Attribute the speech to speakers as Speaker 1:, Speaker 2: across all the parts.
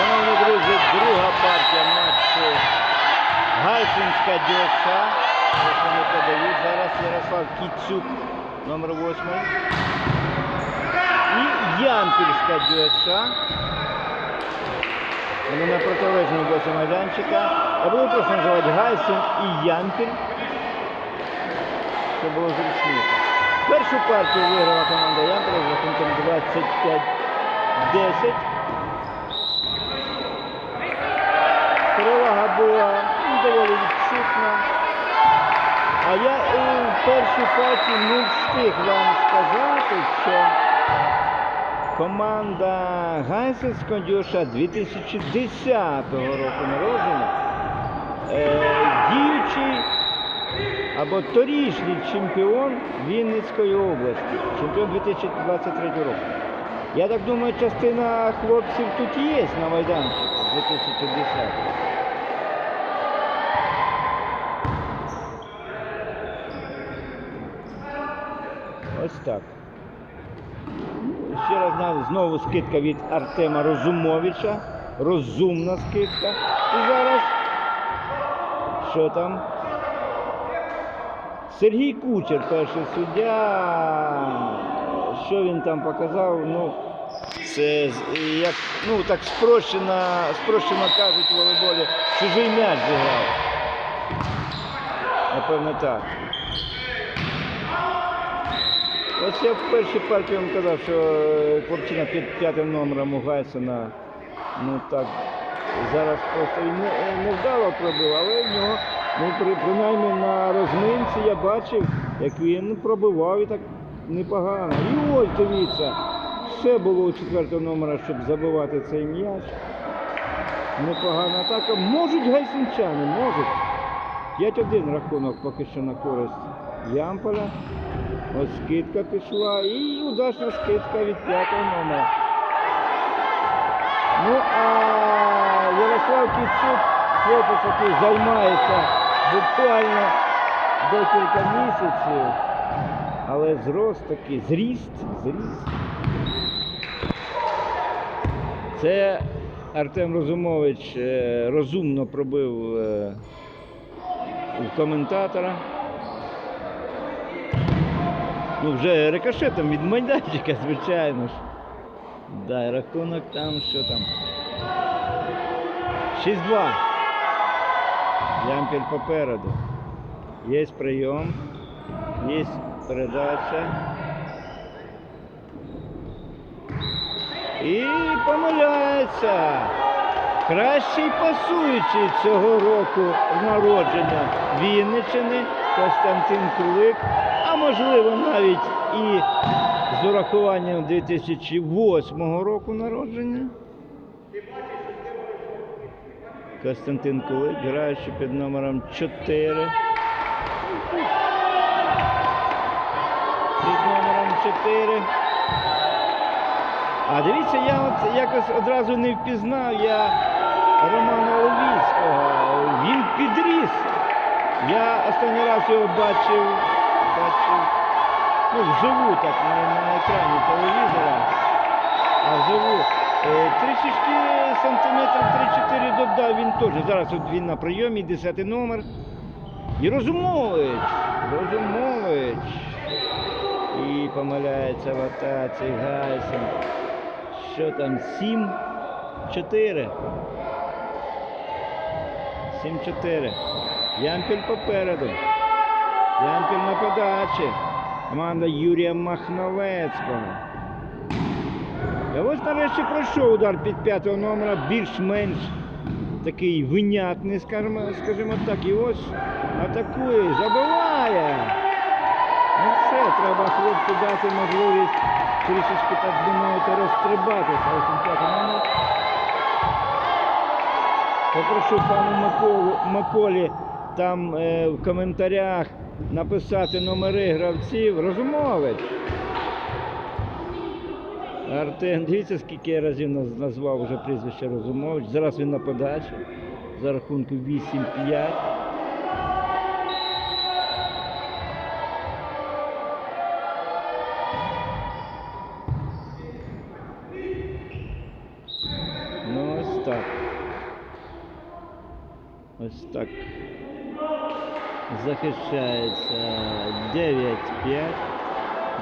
Speaker 1: Шановні друзі, друга партія матчу Гайсинська ДЮСШ. Ось вони подають зараз Ярослав Кіцюк, номер 8. І Ямпільська ДЮСШ. Вони на протилежному боці майданчика. Я буду просто називати Гайсин і Ямпіль. Щоб було зручніше. Першу партію виграла команда Ямпіля з рахунком 25-10. Була ну, доволі відчутна. А я у першій партії не встиг вам сказати, що команда Гайсенського дюша 2010 року народження, е, діючий або торішній чемпіон Вінницької області, чемпіон 2023 року. Я так думаю, частина хлопців тут є на майданчику 2010. Ось так. Ще раз знову скидка від Артема Розумовича. Розумна скидка. І зараз. Що там? Сергій Кучер, перший суддя. Що він там показав? Ну, це як, ну так спрощено, спрощено кажуть в волейболі, чужий м'яч зіграв. Напевно так. Я в першій партії вам казав, що е, хлопчина під п'ятим номером у Гайсона, ну так, зараз просто не, не вдало пробив, але в нього, ну, при, принаймні на розминці я бачив, як він пробивав і так непогано. І ось дивіться, все було у четвертого номера, щоб забивати цей м'яч. Непогана атака. Можуть гайсинчани, можуть. 5-1 рахунок поки що на користь Ямполя. Ось скидка пішла і удачна скидка від п'ятого номера. Ну а Ярослав Кіцюк, хлопець, який займається буквально декілька місяців, але зрост такий, зріст, зріст. Це Артем Розумович е, розумно пробив е, коментатора. Ну, вже рикошетом від майданчика, звичайно ж. Да, і рахунок там, що там. 6-2. Ямпіль попереду. Є прийом, є передача. І помиляється. Кращий пасуючий цього року народження Вінниччини Костянтин Кулик, можливо навіть і з урахуванням 2008 року народження. Костянтин Кулик, граючи під номером 4. Під номером 4. А дивіться, я от якось одразу не впізнав я Романа Ловіцького. Він підріс. Я останній раз його бачив, ну, вживу так, не на екрані телевізора, а вживу. Е, Трішечки сантиметрів 3-4 додав він теж. Зараз от він на прийомі, 10 номер. І Розумович, Розумович. І помиляється в атаці Гайсен. Що там? 7 4. 7-4. Ямпіль попереду. Ямпіль на подачі. Команда Юрія Махновецького. І ось нарешті пройшов удар під п'ятого номера, більш-менш такий винятний, скажімо, скажімо так. І ось атакує, забиває. Ну все, треба хлопцю дати можливість трішечки, так мовити, розстрибатися. Ось п'ятий номер. Попрошу пану Миколі там е, в коментарях написати номери гравців. Розумович. Артем, дивіться, скільки я разів наз- назвав вже прізвище Розумович. Зараз він на подачі за рахунку 8-5. Ну ось так. Ось так. Захищається 9-5.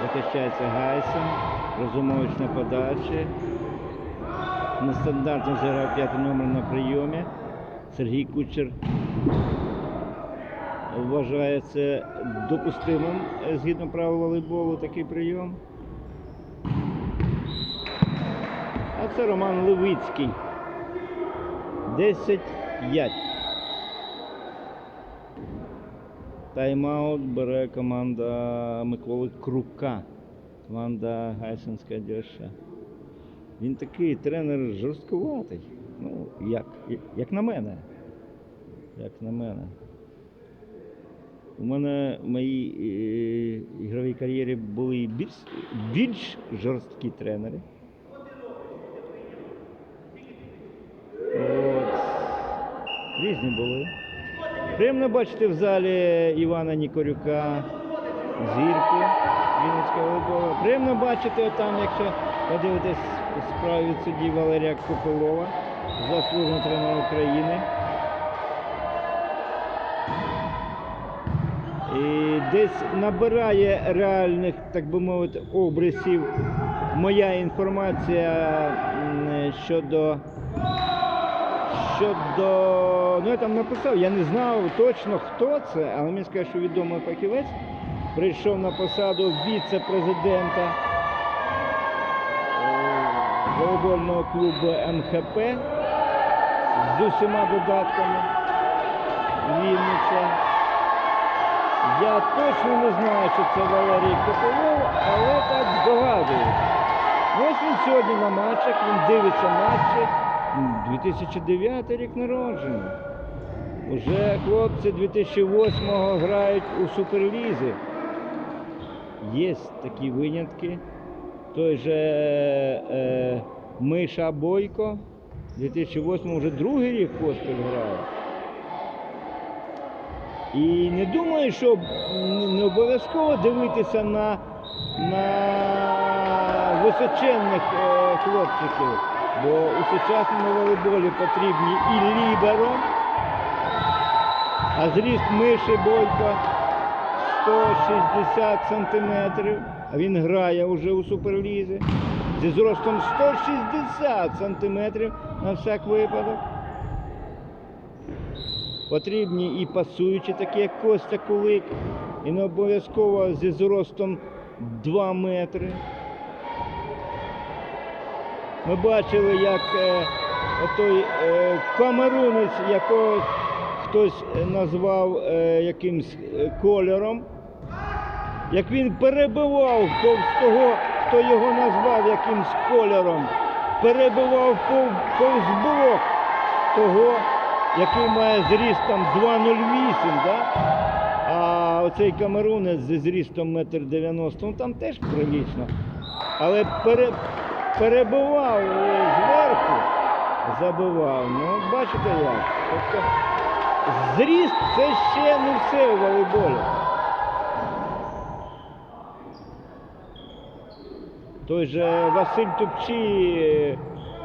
Speaker 1: Захищається Гайсен. Розумович на подачі. Нестандартно зіграв п'ятий номер на прийомі. Сергій Кучер вважає це допустимим згідно правил волейболу такий прийом. А це Роман Левицький. 10-5. Тайм-аут бере команда Миколи Крука. Команда Гайсенська ДЮСШ. Він такий тренер жорсткуватий. Ну, як, як на мене. Як на мене. У мене в моїй е, ігровій кар'єрі були більш, більш жорсткі тренери. От. Різні були. Приємно бачити в залі Івана Нікорюка, зірку Вінницького волейболу. Приємно бачити там, якщо подивитись справу від судді Валерія Копилова, заслуженого тренера України. І десь набирає реальних, так би мовити, обрисів моя інформація щодо щодо. Ну я там написав, я не знав точно хто це, але мені сказали, що відомий фахівець прийшов на посаду віце-президента е, волейбольного клубу МХП з усіма додатками Вінниця. Я точно не знаю, що це Валерій Копилов, але так здогадую. Ось він сьогодні на матчах, він дивиться матчі. М, 2009 рік народження. Уже хлопці 2008-го грають у суперлізі. Є такі винятки. Той же е, Миша Бойко 2008 вже другий рік поспіль грає. І не думаю, що не обов'язково дивитися на, на височенних е, хлопчиків, бо у сучасному волейболі потрібні і ліберо, а зріст миші Бойко 160 сантиметрів, а він грає вже у суперлізі зі зростом 160 сантиметрів на всяк випадок. Потрібні і пасуючі, такі як Костя Кулик, і не обов'язково зі зростом 2 метри. Ми бачили, як е, отой е, камерунець, якого хтось назвав е, якимсь кольором, як він перебивав повз того, хто його назвав якимсь кольором, перебивав пов, повз блок того, який має зріст там 2,08, да? а оцей камерунець зі зрістом 1,90 м, ну там теж прилічно. Але пере, перебивав е, зверху, забивав. Ну, бачите як. Тобто зріст це ще не все у волейболі. Той же Василь Тупчі,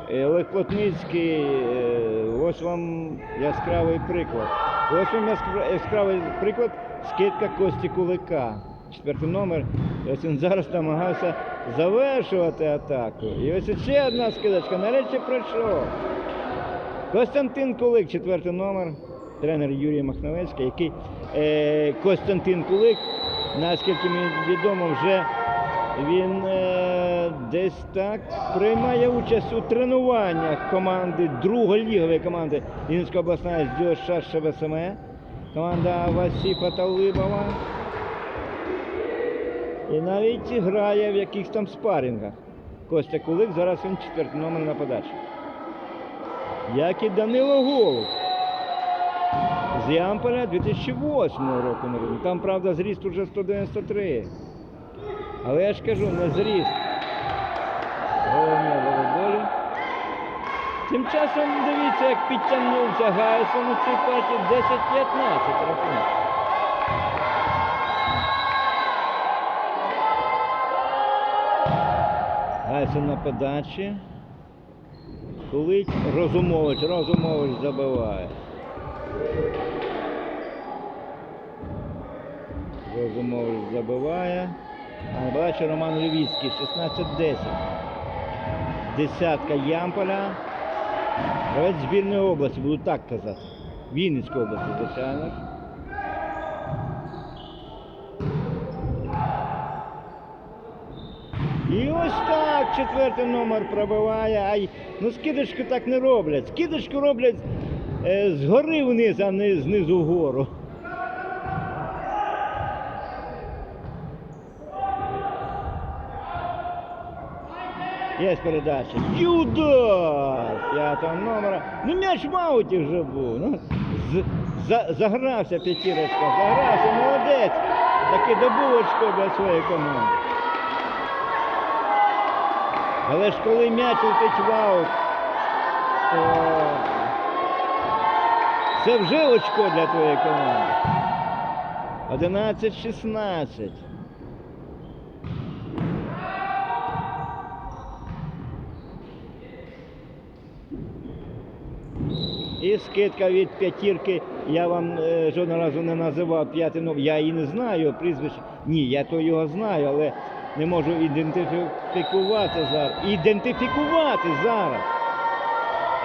Speaker 1: е, Олег Плотницький, е, ось вам яскравий приклад. Ось вам яскравий приклад скидка Кості Кулика. Четвертий номер. Ось він зараз намагався завершувати атаку. І ось ще одна скидочка. Нарешті пройшов. Костянтин Кулик, четвертий номер, тренер Юрій Махновецький, який е, Костянтин Кулик, наскільки мені відомо, вже він е, десь так приймає участь у тренуваннях команди, друголігової команди Вінницької обласної ДЮСШ ШВСМ, команда Васіпа Талибова. І навіть грає в якихось там спарингах. Костя Кулик, зараз він четвертий номер на подачі. Як і Данило Голуб. З Ямполя 2008 року народження. Там, правда, зріст уже 193. Але я ж кажу, не зріст. Головне волейболі. Тим часом дивіться, як підтягнувся Гайсон у цій партії 10-15 рахунок. Гайсон на подачі. Кулить Розумович, Розумович забиває. Розумович забиває. А бачу Роман Львівський, 16-10. Десятка Ямполя. Гравець збірної області, буду так казати. Вінницької області, звичайно. І ось так четвертий номер пробиває. Ай, ну скидочку так не роблять. Скидочку роблять е, згори вниз, а не знизу вгору. Є передача. Юдар! П'ятого номера. Ну м'яч в ауті вже був. Ну, з, за, загрався п'ятірочка, загрався, молодець. Таки добув очко для своєї команди. Але ж коли м'яч летить в аут, то це вже очко для твоєї команди. 11-16. І скидка від п'ятірки. Я вам е, жодного разу не називав п'ятий номер. Я її не знаю, прізвище. Ні, я то його знаю, але не можу ідентифікувати зараз. Ідентифікувати зараз.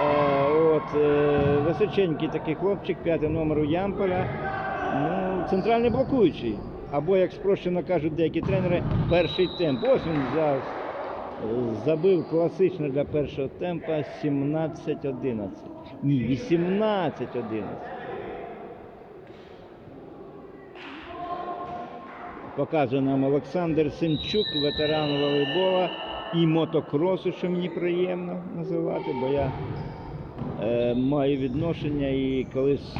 Speaker 1: Е, от, е, височенький такий хлопчик, п'ятий номер у Ямполя. Ну, центральний блокуючий. Або, як спрощено кажуть деякі тренери, перший темп. Ось він зараз забив класично для першого темпа 17-11. Ні, 18-11. Показує нам Олександр Сенчук, ветеран волейбола і мотокросу, що мені приємно називати, бо я е, маю відношення і колись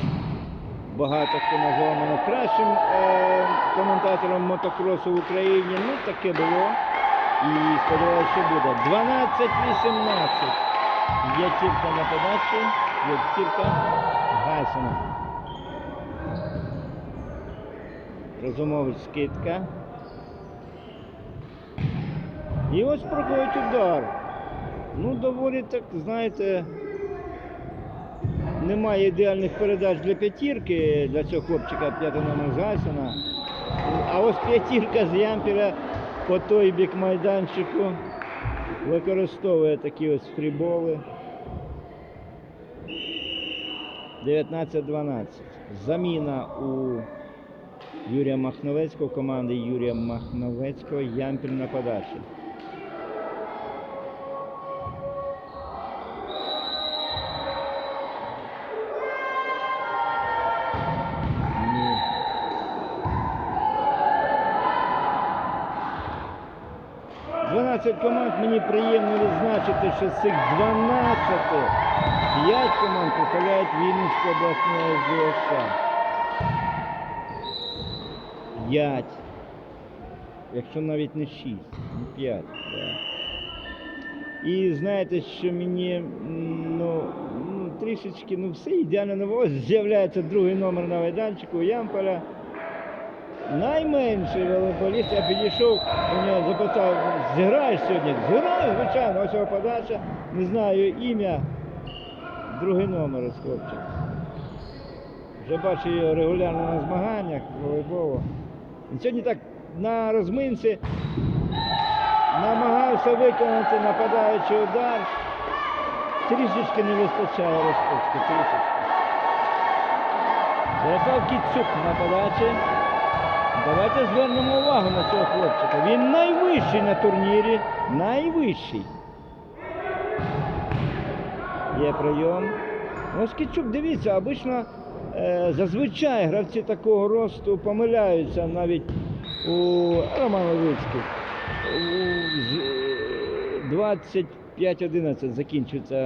Speaker 1: багато хто назвав мене кращим е, коментатором мотокросу в Україні. Ну, таке було. І сподіваюся, що буде. 12-18. Є тільки на подачі, є тільки Гайсена. Розумович скидка. І ось проходить удар. Ну, доволі так, знаєте, немає ідеальних передач для п'ятірки, для цього хлопчика п'ятого номер А ось п'ятірка з Ямпіля по той бік майданчику використовує такі ось фріболи. 19-12. Заміна у Юрія Махновецького, команди Юрія Махновецького, Ямпіль на подачі. Команд мені приємно відзначити, що з цих 12 5 команд представляють Вінницьку обласну СДСА. 5. Якщо навіть не 6, ну 5. Да. І знаєте, що мені ну, ну, трішечки ну, все ідеально не було. З'являється другий номер на майданчику Ямполя. Найменший волейболіст, я підійшов, у запитав, зіграєш сьогодні? Зіграю, звичайно, ось його подача, не знаю ім'я. Другий номер ось хлопчик. Вже бачу його регулярно на змаганнях волейболу. Сьогодні так на розминці намагався виконати нападаючий удар. Трішечки не вистачає розпочки, трішечки. Ярослав Кіцюк на подачі. Давайте звернемо увагу на цього хлопчика. Він найвищий на турнірі. Найвищий. Є прийом. Ось Кічук, дивіться, обично зазвичай гравці такого росту помиляються навіть у Роман Левицький. У з- е, 25-11 закінчується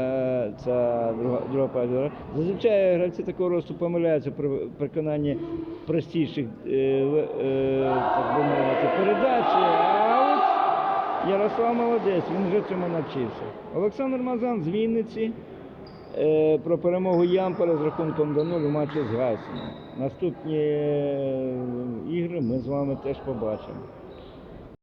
Speaker 1: ця друга, друга пара. Зазвичай гравці такого росту помиляються при виконанні простіших е, е, так би мовити, передач. Ярослав молодець, він вже цьому навчився. Олександр Мазан з Вінниці е, про перемогу Ямполя з рахунком до нуль у матчі з Гайсеном. Наступні е, ігри ми з вами теж побачимо.